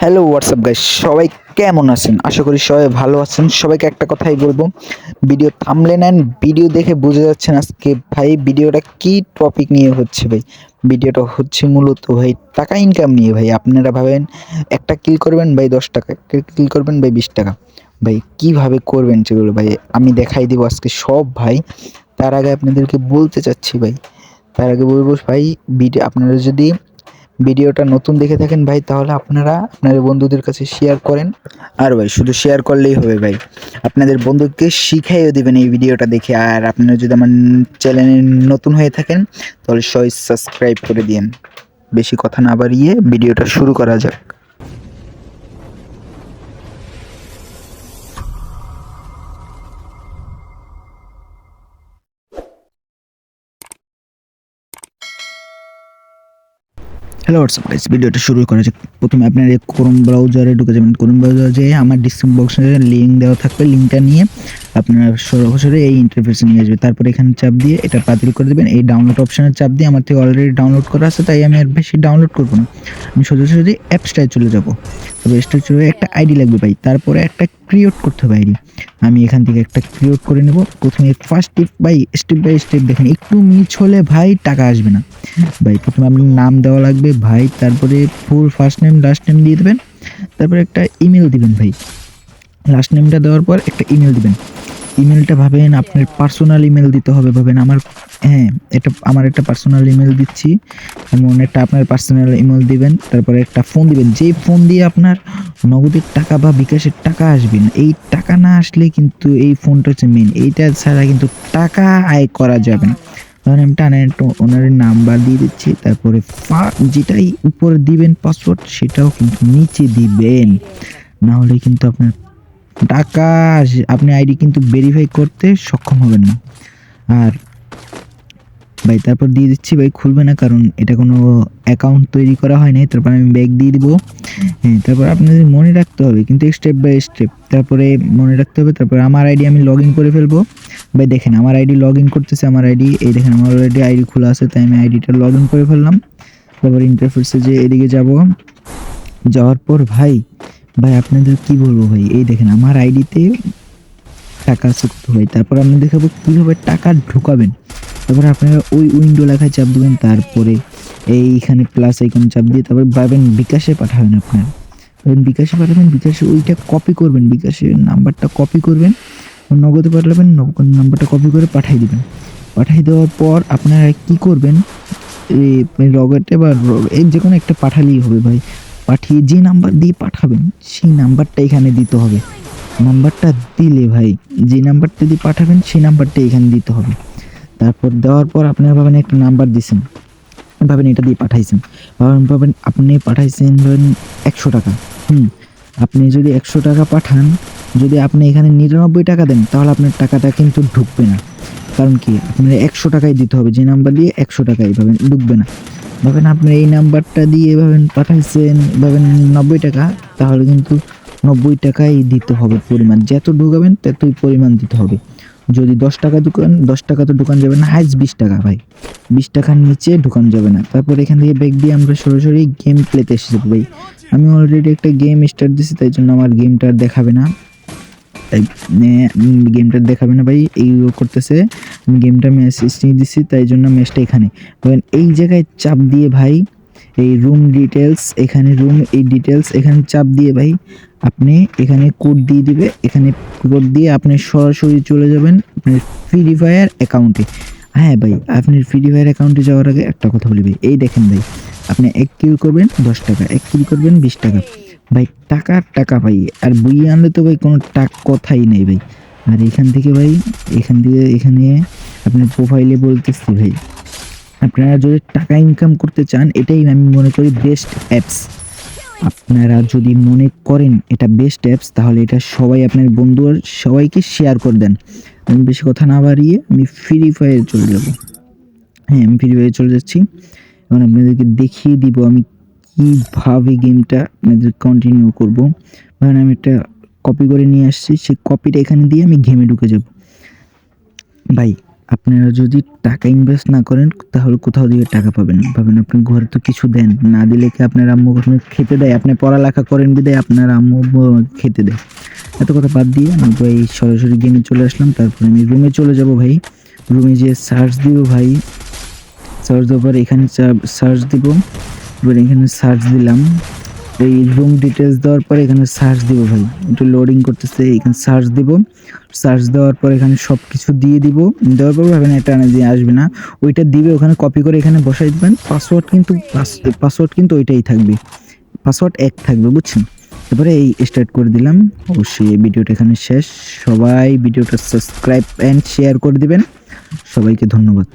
Hello WhatsApp guys সবাই কেমন আছেন? আশা করি সবাই ভালো আছেন। সবাইকে একটা কথাই বলব। ভিডিও থামলে নেন ভিডিও দেখে বুঝে যাচ্ছেন আজকে ভাই ভিডিওটা কি টপিক নিয়ে হচ্ছে ভাই? ভিডিওটা হচ্ছে মূলত ভাই টাকা ইনকাম নিয়ে ভাই। আপনারা ভাবেন একটা কিল করবেন ভাই দশ টাকা কিল করবেন ভাই বিশ টাকা। ভাই কীভাবে করবেন সেগুলো ভাই আমি দেখাই দেবো আজকে সব ভাই। তার আগে আপনাদেরকে বলতে চাচ্ছি ভাই। তার আগে বলব ভাই, ভিডিও আপনারা যদি ভিডিওটা নতুন দেখে থাকেন ভাই, তাহলে আপনারা আপনাদের বন্ধুদের কাছে শেয়ার করেন। আর ভাই, শুধু শেয়ার করলেই হবে ভাই। আপনাদের বন্ধুকে শিখাইও দেবেন এই ভিডিওটা দেখে। আর আপনারা যদি আমার চ্যানেলে নতুন হয়ে থাকেন, তাহলে সবাই সাবস্ক্রাইব করে দিন বেশি কথা না বাড়িয়ে ভিডিওটা শুরু করা যাক। হ্যালো হোয়াটসঅ্যাপ গাইস ভিডিওটা শুরু করা যাক। প্রথমে আপনার এই ক্রোম ব্রাউজারে ঢুকে যাবেন। ক্রোম ব্রাউজারে যেয়ে আমার ডিসক্রিপশন বক্সে লিঙ্ক দেওয়া থাকবে। লিঙ্কটা নিয়ে আপনার সরাসরি এই ইন্টারফেসে নিয়ে আসবে। তারপর এখানে চাপ দিয়ে এটা বাতিল করে দেবেন। এই ডাউনলোড অপশনের চাপ দিয়ে আমার থেকে অলরেডি ডাউনলোড করা আছে, তাই আমি আর বেশি ডাউনলোড করব না। আমি সোজাসুজি অ্যাপসটায় চলে যাব। তবে অ্যাপসটায় চলে একটা আইডি লাগবে ভাই। তারপরে একটা ক্রিয়েট করতে হবে আইডি আমি এখান থেকে একটা ক্রিয়েট করে নেব। প্রথমে first step by step by step দেখেন। একটু মিছ হলে ভাই টাকা আসবে না। ভাই, প্রথমে আপনার নাম দেওয়া লাগবে, ভাই, তারপরে full first name last name দিয়ে দেবেন, তারপরে একটা ইমেল দিবেন ভাই। লাস্ট নেমটা দেওয়ার পর একটা ইমেল দিবেন। ইমেলটা ভাবেন আপনার পার্সোনাল ইমেল দিতে হবে, ভাবেন আমার হ্যাঁ এটা আমার একটা পার্সোনাল ইমেল দিচ্ছি এমন একটা আপনার পার্সোনাল ইমেল দিবেন, তারপরে একটা ফোন দিবেন। যেই ফোন দিয়ে আপনার নগদের টাকা বা বিকাশের টাকা আসবে না, এই টাকা না আসলে কিন্তু এই ফোনটা হচ্ছে মেন এইটা ছাড়া কিন্তু টাকা আয় করা যাবে না। ধরেন আমি টানে একটু ওনার নাম্বার দিয়ে দিচ্ছি, তারপরে যেটাই উপরে দিবেন পাসওয়ার্ড সেটাও কিন্তু নিচে দিবেন। না হলে কিন্তু আপনার টাকা, আপনি আইডি কিন্তু ভেরিফাই করতে সক্ষম হবেন না। আর ভাই, তারপর দিয়ে দিচ্ছি ভাই, খুলবে না কারণ এটা কোনো অ্যাকাউন্ট তৈরি করা হয় নাই, তারপর আমি ব্যাগ দিয়ে দিব। তারপর আপনাদের মনে রাখতে হবে, কিন্তু স্টেপ বাই স্টেপ তারপরে মনে রাখতে হবে, তারপর আমার আইডি আমি লগ ইন করে ফেলব। ভাই, দেখেন, আমার আইডি লগ ইন করতেছে, আমার আইডি এই দেখেন, আমার অলরেডি আইডি খোলা আছে, তাই আমি আইডিটা লগ ইন করে ফেললাম। তারপর ইন্টারফেসে যে এদিকে যাব। যাওয়ার পর, ভাই ভাই, আপনাদের কি বলব, ভাই? এই দেখেন, আমার আইডিতে টাকা আছে কত ভাই। তারপর আমি দেখাবো কীভাবে টাকা ঢোকাবেন। তারপরে আপনারা ওই উইন্ডো লেখায় চাপ দেবেন, তারপরে এইখানে প্লাস আইকন চাপ দিয়ে তারপর পাবেন বিকাশে পাঠাবেন আপনার। বিকাশে পাঠাবেন, বিকাশে ওইটা কপি করবেন বিকাশের নাম্বারটা কপি করবেন, নগদে পাঠাবেন নাম্বারটা কপি করে পাঠিয়ে দিবেন। পাঠিয়ে দেওয়ার পর আপনারা কি করবেন? রগেটে বা যে কোনো একটা পাঠালেই হবে ভাই। পাঠিয়ে যে নাম্বার দিয়ে পাঠাবেন, সেই নাম্বারটা এখানে দিতে হবে। নাম্বারটা দিলে ভাই, যে নাম্বারটা দিয়ে পাঠাবেন, সেই নাম্বারটা এখানে দিতে হবে। তারপর দেওয়ার পর আপনারা ভাবেন একটা নাম্বার দিছেন। ভাবেন এটা দিয়ে পাঠাইছেন। ভাবেন ভাবেন আপনি পাঠাইছেন ধরেন একশো টাকা। হুম, আপনি যদি একশো টাকা পাঠান, যদি আপনি এখানে নিরানব্বই টাকা দেন, তাহলে আপনার টাকাটা কিন্তু ঢুকবে না। কারণ কি? আপনার একশো টাকাই দিতে হবে। যে নাম্বার দিয়ে একশো টাকাই ভাবেন, ঢুকবে না। ভাবেন আপনি এই নাম্বারটা দিয়ে ভাবেন পাঠাইছেন, ভাবেন নব্বই টাকা, তাহলে কিন্তু নব্বই টাকাই দিতে হবে পরিমাণ। যত ঢুকাবেন, ততই পরিমাণ দিতে হবে। যদি দশ টাকা দোকান, দশ টাকা তো দোকান যাবে না হাইস্ট বিশ টাকা ভাই। বিশ টাকার নিচে ঢুকান যাবে না। তারপর এখান থেকে ব্যাগ দিয়ে আমরা সরাসরি গেম প্লেতে এসে যাব ভাই। আমি অলরেডি একটা গেম স্টার্ট দিছি তাই জন্য আমার গেমটা দেখাবে না। তাই গেমটা দেখাবে না ভাই, এই করতেছে। আমি গেমটা ম্যাচ দিছি, তাই জন্য ম্যাচটা এখানে। এই জায়গায় চাপ দিয়ে ভাই এই রুম ডিটেলস এখানে রুম এই ডিটেলস এখানে চাপ দিয়ে ভাই আপনি এখানে কোড দিয়ে দিবে, এখানে কোড দিয়ে আপনি সরাসরি চলে যাবেন আপনার ফ্রি ফায়ার অ্যাকাউন্টে হ্যাঁ ভাই, আপনি ফ্রি ফায়ার অ্যাকাউন্টে যাওয়ার আগে একটা কথা বলি এই দেখেন ভাই, আপনি এক কিল করবেন দশ টাকা, এক কিল করবেন বিশ টাকা। ভাই, টাকার টাকা ভাই, আর বইয়ে আনলে তো ভাই কোনো টাক কথাই নেই ভাই। আর এখান থেকে ভাই, এখান থেকে এখানে আপনার প্রোফাইলে বলতেছি ভাই। আপনারা যদি টাকা ইনকাম করতে চান, এটাই আমি মনে করি বেস্ট অ্যাপস আপনারা যদি মনে করেন এটা বেস্ট অ্যাপস তাহলে এটা সবাই আপনার বন্ধু আর সবাইকে শেয়ার করে দেন। আমি বেশি কথা না বাড়িয়ে আমি ফ্রি ফায়ারে চলে যাব। হ্যাঁ আমি ফ্রি ফায়ারে চলে যাচ্ছি। এখন আপনাদেরকে দেখিয়ে দিব আমি কীভাবে গেমটা আপনাদের কন্টিনিউ করব। ধরেন আমি একটা কপি করে নিয়ে আসছি, সেই কপিটা এখানে দিয়ে আমি গেমে ঢুকে যাব। ভাই আপনারা যদি টাকা ইনভেস্ট না করেন, তাহলে কোথাও দিয়ে টাকা পাবেন পাবেন আপনি ঘরে তো কিছু দেন, না দিলে কি আপনার আম্মু কখনো খেতে দেয়? আপনি পড়ালেখা করেন বিদায়, আপনার আম্মু খেতে দেয়। এত কথা বাদ দিয়ে আমি ভাই সরাসরি গেমে চলে আসলাম। তারপরে আমি রুমে চলে যাব ভাই। রুমে যে সার্চ দিব ভাই। সার্চ দেওয়ার পর এখানে সার্চ দিব। এবার এখানে সার্চ দিলাম। এই রুম ডিটেলস দেওয়ার পরে এখানে সার্চ দিব ভাই। একটু লোডিং করতেছে, এখানে সার্চ দিব। সার্চ দেওয়ার পর এখানে সব কিছু দিয়ে দিব। দেওয়ার পর ভাবেন এটা দিয়ে আসবে না। ওইটা দিবে, ওখানে কপি করে এখানে বসাই দিবেন। পাসওয়ার্ড কিন্তু পাসওয়ার্ড কিন্তু ওইটাই থাকবে। পাসওয়ার্ড এক থাকবে, বুঝছেন? তারপরে এই স্টার্ট করে দিলাম। অবশ্যই ভিডিওটা এখানে শেষ। সবাই ভিডিওটা সাবস্ক্রাইব অ্যান্ড শেয়ার করে দিবেন। সবাইকে ধন্যবাদ।